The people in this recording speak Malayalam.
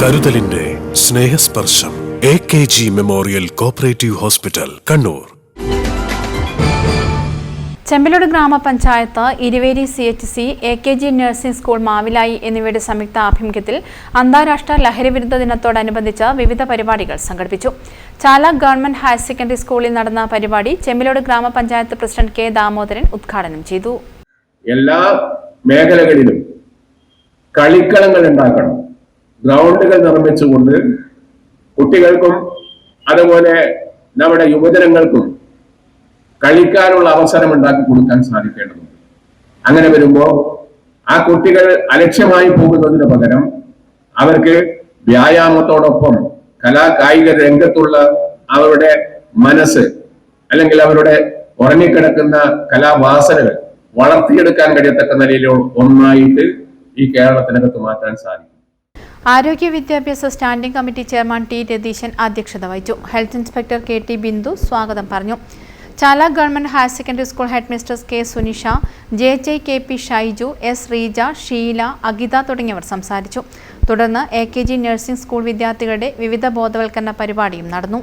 കരുതലിന്റെ Snehasparsham A K G memorial cooperative hospital Kannur. Chembalode ഗ്രാമപഞ്ചായത്ത് Iruveri C H C A K G nursing school Mavilayi എന്നിവയുടെ സംയുക്ത ആഭിമുഖ്യത്തിൽ അന്താരാഷ്ട്ര ലഹരിവിരുദ്ധ ദിനത്തോടനുബന്ധിച്ച് വിവിധ പരിപാടികൾ സംഘടിപ്പിച്ചു. ചാല ഗവൺമെന്റ് ഹയർ സെക്കൻഡറി സ്കൂളിൽ നടന്ന പരിപാടി ചെമ്പലോട് ഗ്രാമപഞ്ചായത്ത് പ്രസിഡന്റ് കെ ദാമോദരൻ ഉദ്ഘാടനം ചെയ്തു. എല്ലാ മേഖലകളിലും കളിക്കളങ്ങൾ ഉണ്ടാക്കണം. ഗ്രൗണ്ടുകൾ നിർമ്മിച്ചുകൊണ്ട് കുട്ടികൾക്കും അതുപോലെ നമ്മുടെ യുവജനങ്ങൾക്കും കളിക്കാനുള്ള അവസരം ഉണ്ടാക്കി കൊടുക്കാൻ സാധിക്കേണ്ടതുണ്ട്. അങ്ങനെ വരുമ്പോൾ ആ കുട്ടികൾ അലക്ഷ്യമായി പോകുന്നതിന് പകരം അവർക്ക് വ്യായാമത്തോടൊപ്പം കലാ കായിക രംഗത്തുള്ള അവരുടെ മനസ്സ് അല്ലെങ്കിൽ അവരുടെ ഉറങ്ങിക്കിടക്കുന്ന കലാവാസനകൾ വളർത്തിയെടുക്കാൻ കഴിയത്തക്ക നിലയിൽ ഒന്നായിട്ട് ഈ കേരളത്തിനകത്ത് മാറ്റാൻ സാധിക്കും. ആരോഗ്യ വിദ്യാഭ്യാസ standing committee chairman T Ratheeshan അധ്യക്ഷത വഹിച്ചു. Health inspector K T Bindu സ്വാഗതം പറഞ്ഞു. Chala government higher secondary school head K Sunisha J J K P Shaiju S Reeja Sheela Agitha തുടങ്ങിയവർ സംസാരിച്ചു. തുടർന്ന് A K G nursing school വിദ്യാർത്ഥികളുടെ വിവിധ ബോധവൽക്കരണ പരിപാടിയും നടന്നു.